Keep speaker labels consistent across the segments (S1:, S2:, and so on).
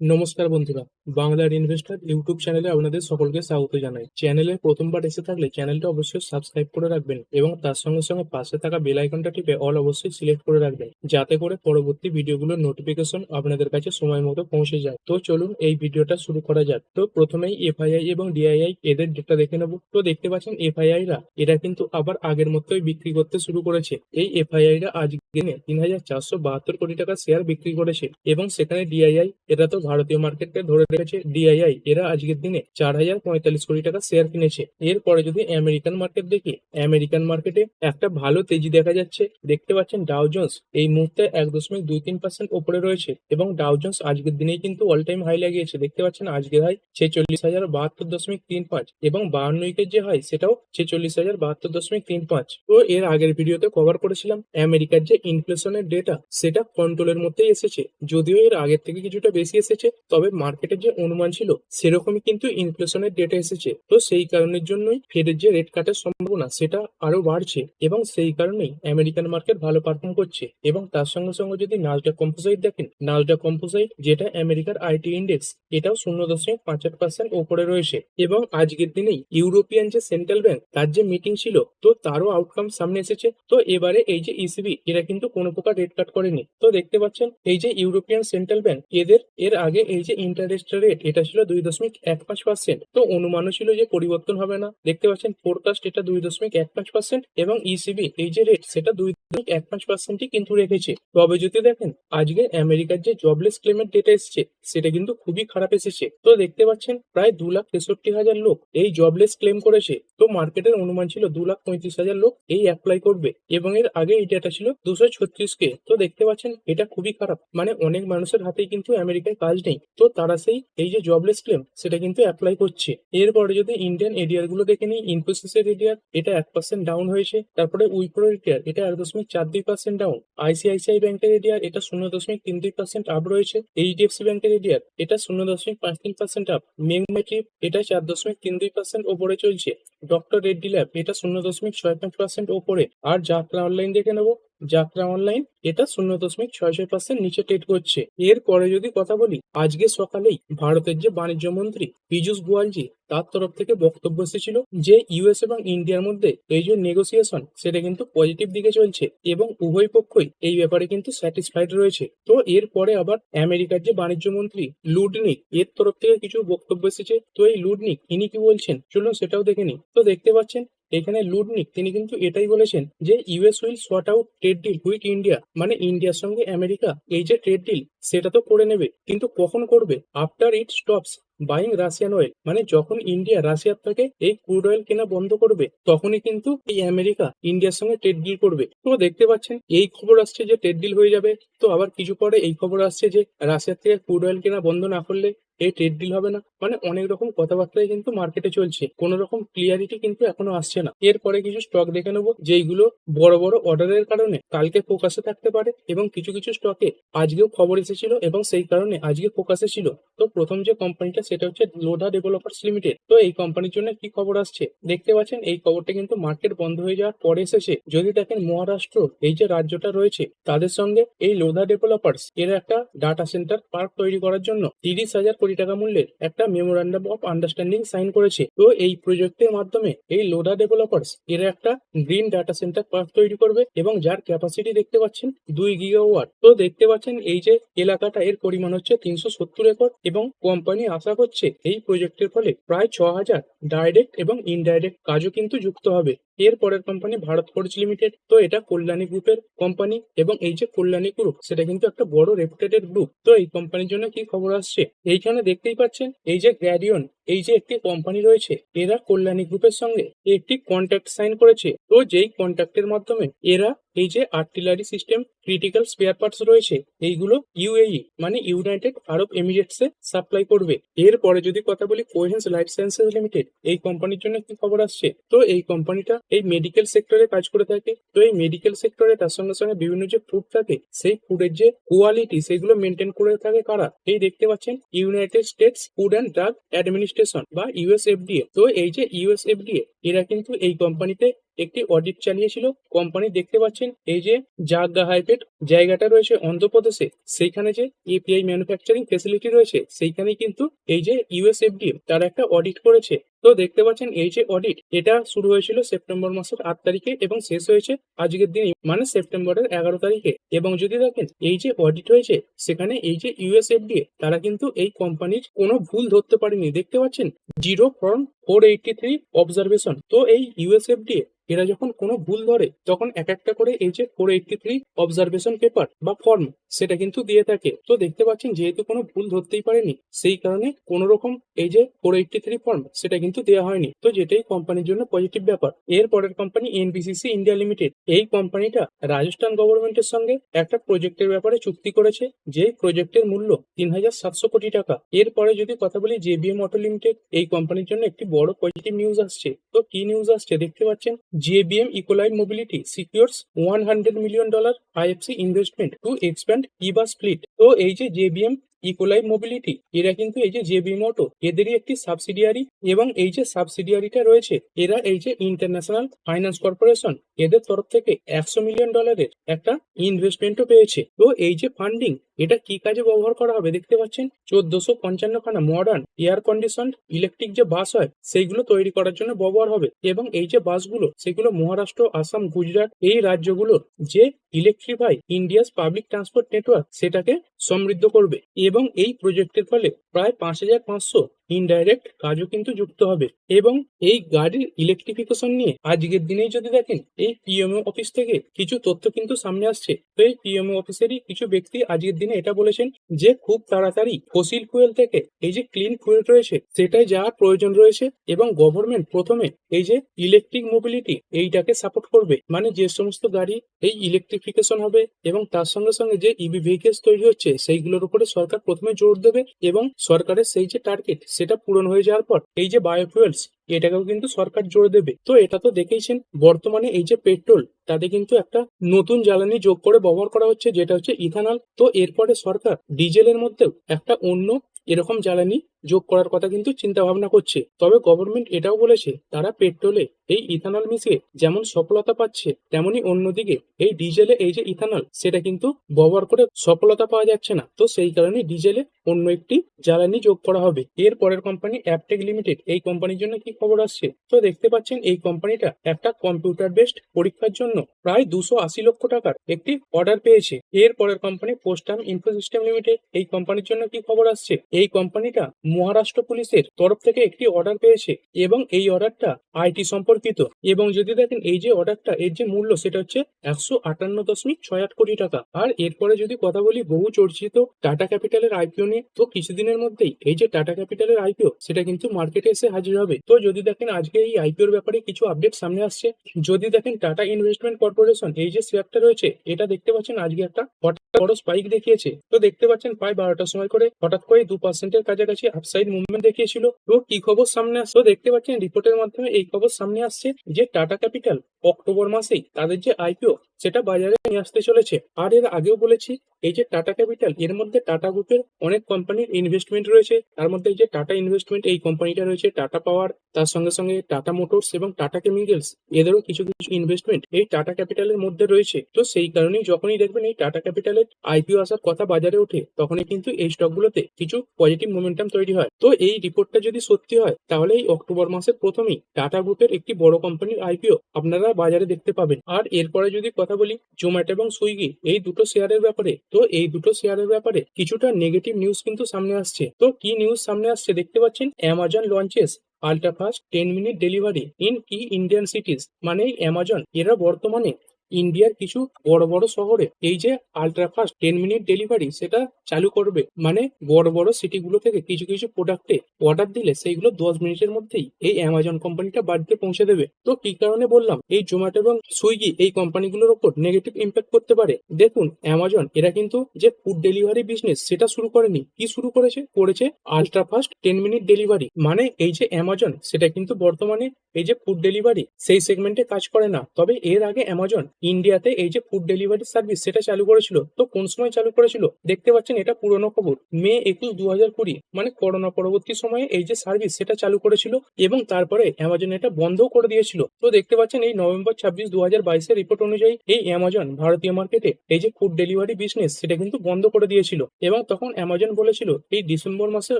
S1: নমস্কার বন্ধুরা, বাংলার ইনভেস্টর ইউটিউব চ্যানেলে আপনাদের সকলকে স্বাগত জানাই। চ্যানেলে প্রথমবার এসে থাকলে চ্যানেলটা অবশ্যই সাবস্ক্রাইব করে রাখবেন এবং তার সঙ্গে সঙ্গে পাশে থাকা বেল আইকনটা টিপে অল অবশ্যই সিলেক্ট করে রাখবেন, যাতে করে পরবর্তী ভিডিওগুলোর নোটিফিকেশন আপনাদের কাছে সময় মতো পৌঁছে যায়। তো চলুন এই ভিডিওটা শুরু করা যাক। তো প্রথমেই এফআইআই এবং ডিআইআই এদের ডেটা দেখে নেব। তো দেখতে পাচ্ছেন এফআইআই রা এরা কিন্তু আবার আগের মতোই বিক্রি করতে শুরু করেছে। এই এফআইআই রা আজ দিনে তিন হাজার চারশো বাহাত্তর কোটি টাকা শেয়ার বিক্রি করেছে এবং সেখানে ডিআইআই এরা তো ভারতীয় মার্কেটকে ধরে রেখেছে ডিআইআই এরা আজকের দিনে চার হাজার পঁয়তাল্লিশ কোটি টাকা শেয়ার কিনেছে। এরপরে যদি আমেরিকান মার্কেট দেখি আমেরিকান মার্কেটে একটা ভালো তেজি দেখা যাচ্ছে, দেখতে পাচ্ছেন ডাও জোন্স এই মুহূর্তে এক দশমিক দুই তিন পার্সেন্ট ওপরে রয়েছে এবং ডাও জোন্স আজকের দিনেই কিন্তু অল টাইম হাই লাগিয়েছে। দেখতে পাচ্ছেন আজকের হাই ছেচল্লিশ হাজার বাহাত্তর দশমিক তিন পাঁচ এবং বাহান্ন উইকের যে হাই সেটাও ছেচল্লিশ হাজার বাহাত্তর দশমিক তিন পাঁচ। তো এর আগের ভিডিওতে কভার করেছিলাম আমেরিকার যে ইনফ্লেশনের ডেটা সেটা কন্ট্রোলের মধ্যেই এসেছে। যদিও এর আগের থেকে কিছুটা বেশি এসেছে, তবে মার্কেটের যে অনুমান ছিল, সেরকমই কিন্তু ইনফ্লেশনের ডেটা এসেছে। তো সেই কারণের জন্যই ফেডের যে রেট কাটার সম্ভাবনা, সেটা আরও বাড়ছে এবং সেই কারণেই আমেরিকান মার্কেট ভালো পারফর্ম করছে। এবং তার সঙ্গে সঙ্গে যদি নাজডা কম্পোজাইট দেখেন নাজডা কম্পোজাইট যেটা আমেরিকার আইটি ইন্ডেক্স এটাও শূন্য দশমিক পাঁচ আট পার্সেন্ট ওপরে রয়েছে। এবং আজকের দিনেই ইউরোপিয়ান যে সেন্ট্রাল ব্যাংক তার যে মিটিং ছিল, তো তারও আউটকাম সামনে এসেছে। তো এবারে এই যে ইসিবি এরা কিন্তু কোনো প্রকার রেট কাট করেনি। তো দেখতে পাচ্ছেন, এই যে ইউরোপিয়ান সেন্ট্রাল ব্যাংক এদের, এর আগে এই যে ইন্টারেস্ট রেট এটা ছিল দুই দশমিক এক পাঁচ পার্সেন্ট তো অনুমানও ছিল যে পরিবর্তন হবে না। দেখতে পাচ্ছেন ফোরকাস্ট এটা দুই দশমিক এক পাঁচ পার্সেন্ট এবং ইসিবি এই যে রেট সেটা দুই দশমিক এক পাঁচ পার্সেন্টই কিন্তু রেখেছে। তবে যদি দেখেন, আজকে আমেরিকার যে জবলেস ক্লেমের ডেটা এসেছে, সেটা কিন্তু খুবই খারাপ এসেছে। তো দেখতে পাচ্ছেন, প্রায় দু লাখ তেষট্টি হাজার লোক এই জবলেস ক্লেম করেছে। তো মার্কেটের অনুমান ছিল দু লাখ পঁয়ত্রিশ হাজার লোক এই অ্যাপ্লাই করবে এবং এর আগে এই ডেটা ছিল দুশো ছত্রিশ কে তো দেখতে পাচ্ছেন, এটা খুবই খারাপ। মানে অনেক মানুষের হাতেই কিন্তু আমেরিকায় কাজ নেই। তো তারা সেই, এই যে জবলেস ক্লেম সেটা কিন্তু অ্যাপ্লাই করছে। এরপরে যদি ইন্ডিয়ান এরিয়ারগুলো দেখে নিই ইনফোসিসের এরিয়ার এটা এক পার্সেন্ট ডাউন হয়েছে। তারপরে উইপ্রো এরিয়ার এটা এক দশমিক চার দুই পার্সেন্ট ডাউন আইসিআইসিআই ব্যাংকের এরিয়ার এটা শূন্য দশমিক তিন দুই পার্সেন্ট আপ রয়েছে। এইচডিএফসি ব্যাংকের এরিয়ার এটা শূন্য দশমিক পাঁচ তিন পার্সেন্ট আপ মেঘমেট্রিপ এটা চার দশমিক তিন দুই পার্সেন্ট ওপরে চলছে। ডক্টর রেড্ডি ল্যাব এটা শূন্য দশমিক ছয় পাঁচ পার্সেন্ট ওপরে। আর যাত্রা অনলাইন দেখে নেব। যাত্রা অনলাইন এটা শূন্য দশমিক ছয় ছয় পার্সেন্ট নিচে ট্রেড করছে। এরপরে যদি কথা বলি, আজকে সকালেই ভারতের যে বাণিজ্য মন্ত্রী পীযূষ গোয়ালজি তার তরফ থেকে বক্তব্য এসেছিল যে ইউএস এবং ইন্ডিয়ার মধ্যে এই যে নেগোসিয়েশন সেটা কিন্তু পজিটিভ দিকে চলছে এবং উভয় পক্ষই এই ব্যাপারে কিন্তু স্যাটিসফাইড রয়েছে। তো এরপরে আবার আমেরিকার যে বাণিজ্য মন্ত্রী লুডনিক, এর তরফ থেকে কিছু বক্তব্য এসেছে। তো এই লুডনিক, ইনি কি বলছেন? চলুন সেটাও দেখে নিই। তো দেখতে পাচ্ছেন এখানে লুডনিক তিনি কিন্তু এটাই বলেছেন যে US will sort out trade deal with India মানে ইন্ডিয়ার সঙ্গে আমেরিকা এই যে ট্রেড ডিল সেটা তো করে নেবে, কিন্তু কখন করবে? After it stops buying Russian oil মানে যখন ইন্ডিয়া রাশিয়ার থেকে এই ক্রুড অয়েল কেনা বন্ধ করবে, তখনই কিন্তু এই আমেরিকা ইন্ডিয়ার সঙ্গে ট্রেড ডিল করবে। তো দেখতে পাচ্ছেন, এই খবর আসছে যে ট্রেড ডিল হয়ে যাবে। তো আবার কিছু পরে এই খবর আসছে যে রাশিয়ার থেকে ক্রুড অয়েল কেনা বন্ধ না করলে এই ট্রেড ডিল হবে না। মানে অনেক রকম কথাবার্তাই কিন্তু মার্কেটে চলছে। কোন রকম ক্লিয়ারিটি কিন্তু এখনও আসছে না। এরপরে কিছু স্টক দেখে নেব, যেইগুলো বড় বড় অর্ডারের কারণে কালকে ফোকাসে থাকতে পারে এবং কিছু কিছু স্টকে আজকেও খবর এসেছিল এবং সেই কারণে আজকে ফোকাসে ছিল। তো প্রথম যে কোম্পানিটা সেটা হচ্ছে লোধা ডেভেলপার্স লিমিটেড তো এই কোম্পানির জন্য কি খবর আসছে? দেখতে পাচ্ছেন, এই খবরটা কিন্তু মার্কেট বন্ধ হয়ে যাওয়ার পরে এসেছে। যদি দেখেন মহারাষ্ট্র এই যে রাজ্যটা রয়েছে, তাদের সঙ্গে এই লোধা ডেভেলপার্স এর একটা ডাটা সেন্টার পার্ক তৈরি করার জন্য তিরিশ হাজার কোটি টাকা মূল্যের একটা মেমোরান্ডাম অফ আন্ডারস্ট্যান্ডিং সাইন করেছে। তো এই প্রজেক্টের মাধ্যমে এই লোধা ডেভেলপার্স এর একটা গ্রিন ডাটা সেন্টার পার্ক তৈরি করবে এবং যার ক্যাপাসিটি দেখতে পাচ্ছেন দুই গিগাওয়াট তো দেখতে পাচ্ছেন, এই যে এলাকাটা, এর পরিমাণ হচ্ছে তিনশো সত্তর একর এবং কোম্পানি আশা করছে এই প্রজেক্টের ফলে প্রায় ছ হাজার ডাইরেক্ট এবং ইনডাইরেক্ট কাজও কিন্তু যুক্ত হবে। এর পরের কোম্পানি ভারত ফোর্জ লিমিটেড তো এটা কল্যাণী গ্রুপের কোম্পানি এবং এই যে কল্যাণী গ্রুপ সেটা কিন্তু একটা বড় রেপুটেটেড গ্রুপ তো এই কোম্পানির জন্য কি খবর আসছে? এইখানে দেখতেই পাচ্ছেন, এই যে গ্র্যাডিয়ন এই যে একটি কোম্পানি রয়েছে, এরা কল্যাণী গ্রুপের সঙ্গে একটি কন্ট্রাক্ট সাইন করেছে। তো যেই কন্ট্রাক্টের মাধ্যমে এরা এই যে artillery system critical spare parts রয়েছে, এইগুলো ইউএই মানে ইউনাইটেড আরব এমিরেটস এ সাপ্লাই করবে। এরপরে যদি কথা বলি কোহেন্স লাইফ সায়েন্সেস লিমিটেড এই কোম্পানির জন্য কি খবর আসছে? তো এই কোম্পানিটা এই মেডিকেল সেক্টরে কাজ করে থাকে। তো এই মেডিকেল সেক্টরে তার সঙ্গে সঙ্গে বিভিন্ন যে ফুড থাকে, সেই ফুডের যে কোয়ালিটি সেগুলো মেনটেন করে থাকে কারা? এই দেখতে পাচ্ছেন United States Food and Drug Administration বা ইউএসএফডিএ তো এই যে ইউএসএফডিএ এরা কিন্তু এই কোম্পানিতে একটি অডিট চালিয়েছিল। কোম্পানি দেখতে পাচ্ছেন, এই যে জাগা হাইপেট জায়গাটা রয়েছে অন্ধ্রপ্রদেশে। সেইখানে যে এপিআই ম্যানুফ্যাকচারিং ফেসিলিটি রয়েছে সেইখানে কিন্তু এই যে ইউএসএফডি তারা একটা অডিট করেছে। তো দেখতে পাচ্ছেন এই যে অডিট এটা শুরু হয়েছিল সেপ্টেম্বর মাসের আট তারিখে এবং শেষ হয়েছে আজকের দিনে মানে সেপ্টেম্বরের এগারো তারিখে। এবং যদি দেখেন, এই যে অডিট হয়েছে, সেখানে এই যে ইউএসএফডি তারা কিন্তু এই কোম্পানির কোনো ভুল ধরতে পারেনি। দেখতে পাচ্ছেন zero form four eighty three observation তো এই ইউএসএফডি এরা যখন কোনো ভুল ধরে, তখন এক একটা করে এই যে four eighty three observation paper বা ফর্ম সেটা কিন্তু দিয়ে থাকে। তো দেখতে পাচ্ছেন, যেহেতু কোনো ভুল ধরতেই পারেনি, সেই কারণে কোনো রকম এই যে ফোর এইটটি থ্রি ফর্ম সেটা কিন্তু দেওয়া হয়নি। তো যেটাই কোম্পানির জন্য পজিটিভ ব্যাপার, এর পরের কোম্পানি এনবিসিসি ইন্ডিয়া লিমিটেড এই কোম্পানিটা রাজস্থান গভর্নমেন্টের সঙ্গে একটা প্রজেক্টের ব্যাপারে চুক্তি করেছে যেই প্রজেক্টের মূল্য তিন হাজার সাতশো কোটি টাকা। এরপরে যদি কথা বলি জেবিএম অটো লিমিটেড এই কোম্পানির জন্য একটি বড় পজিটিভ নিউজ আসছে। তো কি নিউজ আসছে দেখতে পাচ্ছেন? JBM Ecolife mobility secures one hundred million dollar IFC investment to expand ebus fleet তো এই যে জেবিএম ইকোলাই মোবিলিটি এরা কিন্তু এই যে জেবি মোটো এদেরই একটি সাবসিডিয়ারি এবং এই যে সাবসিডিয়ারিটা রয়েছে, এরা এই যে ইন্টারন্যাশনাল ফাইন্যান্স কর্পোরেশন এদের তরফ থেকে একশো মিলিয়ন ডলারের একটা ইনভেস্টমেন্টও পেয়েছে। তো এই যে ফান্ডিং এটা কি কাজে ব্যবহার করা হবে দেখতে পাচ্ছেন? চোদ্দশো পঞ্চান্ন খানা মডার্ন এয়ার কন্ডিশন ইলেকট্রিক যে বাস হয়, সেইগুলো তৈরি করার জন্য ব্যবহার হবে। এবং এই যে বাসগুলো, সেগুলো মহারাষ্ট্র, আসাম, গুজরাট, এই রাজ্যগুলোর যে electrify India's public transport network সেটাকে সমৃদ্ধ করবে। এবং এই প্রজেক্টের ফলে প্রায় পাঁচ হাজার পাঁচশো ইনডাইরেক্ট কাজও কিন্তু যুক্ত হবে। এবং এই গাড়ির ইলেকট্রিফিকেশন নিয়ে আজকের দিনেই যদি দেখেন, এই পিএমও অফিস থেকে কিছু তথ্য কিন্তু সামনে আসছে। তো এই পিএমও অফিসেরই কিছু ব্যক্তি আজকের দিনে এটা বলেছেন যে, খুব তাড়াতাড়ি ফসিল ফুয়েল থেকে এই যে ক্লিন ফুয়েল রয়েছে, সেটাই যাওয়ার প্রয়োজন রয়েছে এবং গভর্নমেন্ট প্রথমে এই যে ইলেকট্রিক মোবিলিটি এইটাকে সাপোর্ট করবে। মানে যে সমস্ত গাড়ি এই ইলেকট্রিফিকেশন হবে এবং তার সঙ্গে সঙ্গে যে ইভি ভেহিকেলস তৈরি হচ্ছে, সেইগুলোর উপরে সরকার প্রথমে জোর দেবে এবং সরকারের সেই যে টার্গেট সেটা পূরণ হয়ে যাওয়ার পর এই যে বায়োফুয়েলস এটাকেও কিন্তু সরকার জোর দেবে। তো এটা তো দেখেইছেন, বর্তমানে এই যে পেট্রোল তাতে কিন্তু একটা নতুন জ্বালানি যোগ করে ব্যবহার করা হচ্ছে, যেটা হচ্ছে ইথানল তো এরপরে সরকার ডিজেলের মধ্যেও একটা অন্য এরকম জ্বালানি যোগ করার কথা কিন্তু চিন্তা ভাবনা করছে। তবে গভর্নমেন্ট এটাও বলেছে, তারা পেট্রোলে এই ইথানল মিশিয়ে যেমন সফলতা পাচ্ছে, তেমনি অন্যদিকে এই ডিজেলে এই যে ইথানল সেটা কিন্তু ব্যবহার করে সফলতা পাওয়া যাচ্ছে না। তো সেই কারণে ডিজেলে অন্য একটি জ্বালানি যোগ করা হবে। এর পরের কোম্পানি অ্যাপটেক লিমিটেড এই কোম্পানির জন্য কি খবর আসছে? তো দেখতে পাচ্ছেন, এই কোম্পানিটা একটা কম্পিউটার বেসড পরীক্ষার জন্য প্রায় দুশো আশি লক্ষ টাকার একটি অর্ডার পেয়েছে। এর পরের কোম্পানি পোস্টাম ইনফোসিস্টেম লিমিটেড এই কোম্পানির জন্য কি খবর আসছে? এই কোম্পানিটা মহারাষ্ট্র পুলিশের তরফ থেকে একটি অর্ডার পেয়েছে এবং এই অর্ডারটা আইটি সম্পর্কিত। এবং যদি দেখেন, এই যে অর্ডারটা এর যে মূল্য, সেটা হচ্ছে একশো আটান্ন দশমিক ছয় আট কোটি টাকা। আর এরপরে যদি কথা বলি বহু চর্চিত টাটা ক্যাপিটালের আইপিও নিয়ে, তো কিছুদিনের মধ্যেই এই যে টাটা ক্যাপিটালের আইপিও সেটা কিন্তু মার্কেটে এসে হাজির হবে। তো যদি দেখেন, আজকে এই আইপিওর ব্যাপারে কিছু আপডেট সামনে আসছে। যদি দেখেন টাটা ইনভেস্টমেন্ট কর্পোরেশন এই যে শেয়ারটা রয়েছে, এটা দেখতে পাচ্ছেন, আজকে একটা হঠাৎ বড় স্পাইক দেখিয়েছে। তো দেখতে পাচ্ছেন, প্রায় বারোটার সময় করে হঠাৎ করে দু পার্সেন্টের কাছাকাছি আপসাইড মুভমেন্ট দেখিয়েছিল। তো কি খবর সামনে আসছে দেখতে পাচ্ছেন রিপোর্টের মাধ্যমে এই খবর সামনে আসছে যে টাটা ক্যাপিটাল অক্টোবর মাসেই তাদের যে আইপিও সেটা বাজারে নিয়ে আসতে চলেছে। আর এর আগেও বলেছি এই যে টাটা ক্যাপিটাল এর মধ্যে টাটা গ্রুপের অনেক কোম্পানির ইনভেস্টমেন্ট রয়েছে। তার মধ্যে এই যে টাটা ইনভেস্টমেন্ট এই কোম্পানিটা রয়েছে টাটা পাওয়ার তার সঙ্গে সঙ্গে টাটা মোটরস এবং টাটা কেমিক্যালস এদেরও কিছু কিছু ইনভেস্টমেন্ট এই টাটা ক্যাপিটালের মধ্যে রয়েছে। তো সেই কারণেই যখনই দেখবেন এই টাটা ক্যাপিটালের আইপিও আসার কথা বাজারে ওঠে, তখনই কিন্তু এই স্টকগুলোতে কিছু পজিটিভ মোমেন্টাম তৈরি হয়। তো এই রিপোর্টটা যদি সত্যি হয়, তাহলে এই অক্টোবর মাসের প্রথমেই টাটা গ্রুপের একটি বড় কোম্পানির আইপিও আপনারা বাজারে দেখতে পাবেন। আর এরপরে যদি কথা বলি জোম্যাটো এবং সুইগি এই দুটো শেয়ারের ব্যাপারে তো এই দুটো শেয়ারের ব্যাপারে কিছুটা নেগেটিভ নিউজ কিন্তু সামনে আসছে। তো কি নিউজ সামনে আসছে দেখতে পাচ্ছেন? Amazon launches ultra fast ten minute delivery in key Indian cities মানে অ্যামাজন এরা বর্তমানে ইন্ডিয়ার কিছু বড় বড় শহরে এই যে ultra fast ten minute delivery সেটা চালু করবে মানে বড় বড় সিটিগুলো থেকে কিছু কিছু প্রোডাক্টে অর্ডার দিলে সেইগুলো দশ মিনিটের মধ্যেই এই অ্যামাজন কোম্পানিটা বাড়িতে পৌঁছে দেবে। তো কি কারণে বললাম, এই জোম্যাটো এবং সুইগি এই কোম্পানিগুলোর ওপর নেগেটিভ ইম্প্যাক্ট করতে পারে। দেখুন অ্যামাজন এরা কিন্তু যে ফুড ডেলিভারি বিজনেস সেটা শুরু করেনি। কি শুরু করেছে? করেছে ultra fast ten minute delivery মানে এই যে অ্যামাজন সেটা কিন্তু বর্তমানে এই যে ফুড ডেলিভারি সেই সেগমেন্টে কাজ করে না। তবে এর আগে অ্যামাজন ইন্ডিয়াতে এই যে ফুড ডেলিভারি সার্ভিস সেটা চালু করেছিল, তো কোন সময় চালু করেছিল? দেখতে পাচ্ছেন এটা পুরনো খবর। মে একুশ দু হাজার কুড়ি মানে করোনা পরবর্তী সময়ে এই যে সার্ভিস সেটা চালু করেছিল এবং তারপরে অ্যামাজন এটা বন্ধও করে দিয়েছিল। তো দেখতে পাচ্ছেন এই নভেম্বর ছাব্বিশ দু হাজার বাইশের রিপোর্ট অনুযায়ী এই অ্যামাজন ভারতীয় মার্কেটে এই যে ফুড ডেলিভারি বিজনেস সেটা কিন্তু বন্ধ করে দিয়েছিল এবং তখন অ্যামাজন বলেছিল এই ডিসেম্বর মাসের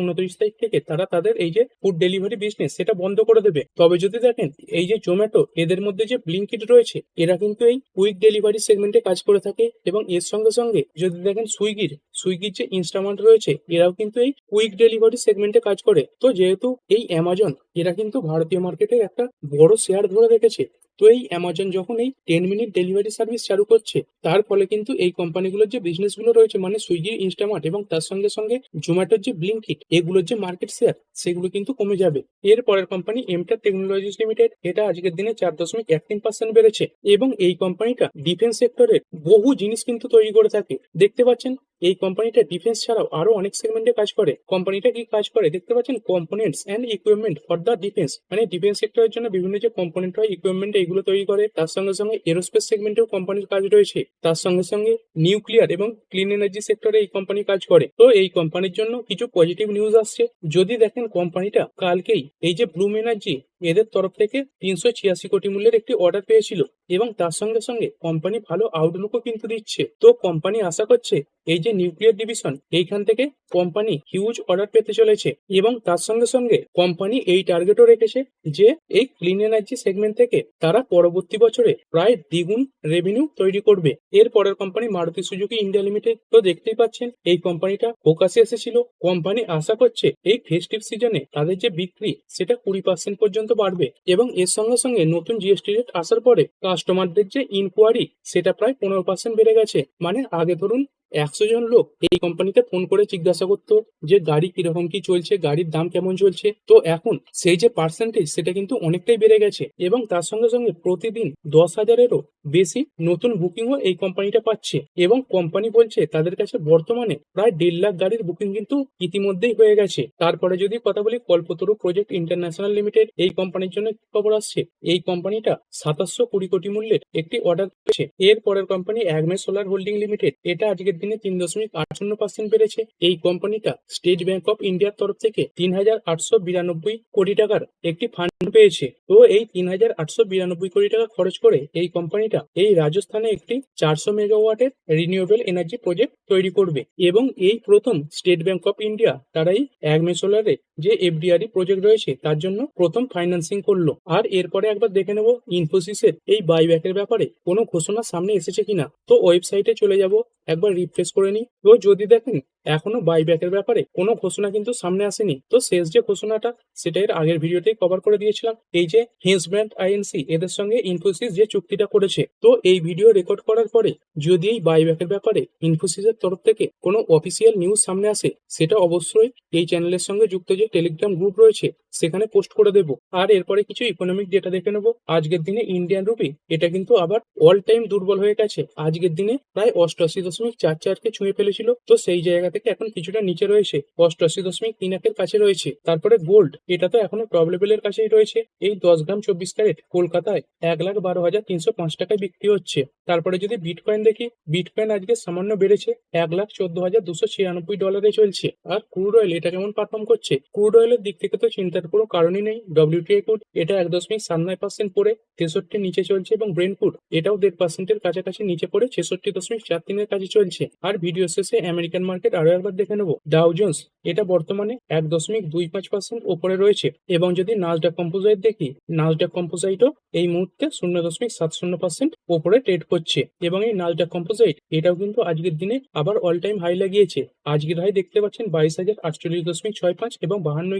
S1: উনত্রিশ তারিখ থেকে তারা তাদের এই যে ফুড ডেলিভারি বিজনেস সেটা বন্ধ করে দেবে। তবে যদি দেখেন এই যে জোম্যাটো এদের মধ্যে যে ব্লিঙ্কিট রয়েছে, এরা কিন্তু এই কুইক ডেলিভারি সেগমেন্টে কাজ করে থাকে এবং এর সঙ্গে সঙ্গে যদি দেখেন সুইগির সুইগির যে ইনস্টামার্ট রয়েছে, এরাও কিন্তু এই কুইক ডেলিভারি সেগমেন্টে কাজ করে। তো যেহেতু এই অ্যামাজন এরা কিন্তু ভারতীয় মার্কেটের একটা বড় শেয়ার ধরে রেখেছে। তো এই অ্যামাজন যখন এই টেন মিনিট ডেলিভারি সার্ভিস চালু করছে, তার ফলে কিন্তু এই কোম্পানিগুলোর যে বিজনেসগুলো রয়েছে মানে সুইগি ইনস্টামার্ট এবং তার সঙ্গে সঙ্গে জোম্যাটোর যে ব্লিঙ্কিট এগুলোর যে মার্কেট শেয়ার সেগুলো কিন্তু কমে যাবে। এর পরের কোম্পানি এমটার টেকনোলজিস লিমিটেড এটা আজকের দিনে চার দশমিক এক তিন পার্সেন্ট বেড়েছে এবং এই কোম্পানিটা ডিফেন্স সেক্টরের বহু জিনিস কিন্তু তৈরি করে থাকে। দেখতে পাচ্ছেন, এই কোম্পানিটা ডিফেন্স ছাড়াও আরও অনেক সেগমেন্টে কাজ করে। কোম্পানিটা কি কাজ করে? দেখতে পাচ্ছেন components and equipment for the defence মানে ডিফেন্স সেক্টরের জন্য বিভিন্ন যে কম্পোনেন্ট হয় ইকুইপমেন্ট এগুলো তৈরি করে, তার সঙ্গে সঙ্গে এরোস্পেস সেগমেন্টেও কোম্পানির কাজ রয়েছে। তার সঙ্গে সঙ্গে নিউক্লিয়ার এবং ক্লিন এনার্জি সেক্টরে এই কোম্পানি কাজ করে। তো এই কোম্পানির জন্য কিছু পজিটিভ নিউজ আসছে। যদি দেখেন কোম্পানিটা কালকেই এই যে ব্লুম এনার্জি এদের তরফ থেকে তিনশো ছিয়াশি কোটি মূল্যের একটি অর্ডার পেয়েছিল এবং তার সঙ্গে সঙ্গে কোম্পানি ভালো আউটলুকও কিন্তু দিচ্ছে। তো কোম্পানি আশা করছে এই যে নিউক্লিয়ার ডিভিশন এইখান থেকে কোম্পানি হিউজ অর্ডার পেতে চলেছে এবং তার সঙ্গে সঙ্গে কোম্পানি এই টার্গেটও রেখেছে যে এই ক্লিন এনার্জি সেগমেন্ট থেকে তারা পরবর্তী বছরে প্রায় দ্বিগুণ রেভিনিউ তৈরি করবে। এর পরের company Maruti Suzuki India Limited তো দেখতেই পাচ্ছেন, এই কোম্পানিটা ফোকাসে এসেছিল। কোম্পানি আশা করছে এই ফেস্টিভ সিজনে তাদের যে বিক্রি, সেটা কুড়ি পার্সেন্ট পর্যন্ত বাড়বে এবং এর সঙ্গে সঙ্গে নতুন জিএসটি রেট আসার পরে কাস্টমারদের যে ইনকোয়ারি সেটা প্রায় পনেরো পার্সেন্ট বেড়ে গেছে। মানে আগে ধরুন একশো জন লোক এই কোম্পানিতে ফোন করে জিজ্ঞাসা করতো যে গাড়ি কীরকম কি চলছে, গাড়ির দাম কেমন চলছে। তো এখন সেই যে পার্সেন্টেজ সেটা কিন্তু অনেকটাই বেড়ে গেছে এবং তার সঙ্গে সঙ্গে প্রতিদিন দশ হাজারেরও বেশি নতুন বুকিংও এই কোম্পানিটা পাচ্ছে এবং কোম্পানি বলছে তাদের কাছে বর্তমানে প্রায় দেড় লাখ গাড়ির বুকিং কিন্তু ইতিমধ্যেই হয়ে গেছে। তারপরে যদি কথা বলি কল্পতরু প্রজেক্ট ইন্টারন্যাশনাল লিমিটেড এই কোম্পানির জন্য খবর আসছে? এই কোম্পানিটা সাতাশশো কুড়ি কোটি মূল্যের একটি অর্ডার পেয়েছে এর পরের company Acme Solar Holding Limited এটা আজকের দিনে তিন দশমিক আট শূন্য পার্সেন্ট বেড়েছে। এই কোম্পানিটা স্টেট ব্যাংক অফ ইন্ডিয়ার তরফ থেকে তিন হাজার আটশো বিরানব্বই কোটি টাকার একটি ফান্ড পেয়েছে। তো এই তিন হাজার আটশো বিরানব্বই কোটি টাকা খরচ করে এই কোম্পানিটা এই রাজস্থানে একটি চারশো মেগাওয়াটের রিনিউয়েবল এনার্জি প্রজেক্ট তৈরি করবে। এবং এই প্রথম স্টেট ব্যাংক অফ ইন্ডিয়া, তারাই অ্যাগমে সোলারে যে এফডিআরই প্রজেক্ট রয়েছে, তার জন্য প্রথম ফাইন্যান্সিং করল। আর এরপরে একবার দেখে নেব ইনফোসিসের এই বাইব্যাকের ব্যাপারে কোনো ঘোষণা সামনে এসেছে কিনা। তো ওয়েবসাইটে চলে যাব, একবার রিফ্রেশ করে নিই। তো যদি দেখেন এখনও বাইব্যাকের ব্যাপারে কোনো ঘোষণা কিন্তু সামনে আসেনি। তো শেষ যে ঘোষণাটা, সেটা এর আগের ভিডিওতেই কভার করে দিয়েছিলাম। এই যে হিন্স ব্র্যান্ড আইএনসি এদের সঙ্গে ইনফোসিস যে চুক্তিটা করেছে, তো এই ভিডিও রেকর্ড করার পরে যদি এই বাইব্যাকের ব্যাপারে ইনফোসিসের তরফ থেকে কোনো অফিসিয়াল নিউজ সামনে আসে, সেটা অবশ্যই এই চ্যানেলের সঙ্গে যুক্ত যে টেলিগ্রাম গ্রুপ রয়েছে, সেখানে পোস্ট করে দেবো। আর এরপরে কিছু ইকোনমিক ডেটা দেখে নেব। আজকের দিনে ইন্ডিয়ান রুপি এটা কিন্তু আবার অল টাইম দুর্বল হয়ে গেছে। আজকের দিনে প্রায় অষ্টআশি দশমিক চার চারকে ছুঁয়ে ফেলেছিল। তো সেই জায়গা থেকে এখন কিছুটা নিচে রয়েছে। অষ্টআশি দশমিক তিন একের কাছে রয়েছে। তারপরে গোল্ড এটা তো এখনও টপ লেভেলের কাছেই রয়েছে। এই দশ গ্রাম চব্বিশ ক্যারেট কলকাতায় এক লাখ বারো হাজার তিনশো পাঁচ টাকায় বিক্রি হচ্ছে। তারপরে যদি বিটকয়েন দেখি বিটকয়েন আজকে সামান্য বেড়েছে। এক লাখ চোদ্দ হাজার দুশো ছিয়ানব্বই ডলারে চলছে। আর ক্রুড অয়েল এটা কেমন পারফর্ম করছে? ক্রুড অয়েলের দিক থেকে তো চিন্তার কোনো কারণই নেই। ডব্লিউটিআই কুড এটা এক দশমিক সাত নয় পার্সেন্ট পরে তেষট্টি নিচে চলছে এবং ব্রেন ফুড এটাও দেড় পার্সেন্টের কাছাকাছি নিচে পড়ে, ছেষট্টি দশমিক চার তিনের কাছে চলছে। আর ভিডিও শেষে আমেরিকান মার্কেট আরও একবার দেখে নেব। ডাউ জোন্স এটা বর্তমানে এক দশমিক দুই পাঁচ পার্সেন্ট ওপরে রয়েছে এবং যদি নাজডাক কম্পোজাইট দেখি নাজডাক কম্পোজাইটও এই মুহূর্তে শূন্য দশমিক সাত শূন্য পার্সেন্ট ওপরে ট্রেড করছে এবং এই নাজডাক কম্পোজাইট এটাও কিন্তু আজকের দিনে আবার অল টাইম হাই লাগিয়েছে। আজকের হাই দেখতে পাচ্ছেন বাইশ হাজার আটচল্লিশ দশমিক ছয় পাঁচ এবং বাহান্ন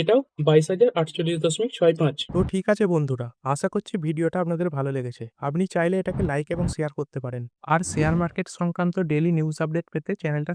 S1: এটাও বাইশ হাজার আটচল্লিশ দশমিক ছয় পাঁচ।
S2: তো ঠিক আছে বন্ধুরা, আশা করছি ভিডিওটা আপনাদের ভালো লেগেছে। আপনি চাইলে এটাকে লাইক এবং শেয়ার করতে পারেন। আর শেয়ার মার্কেট সংক্রান্ত ডেলি নিউজ আপডেট পেতে চ্যানেলটা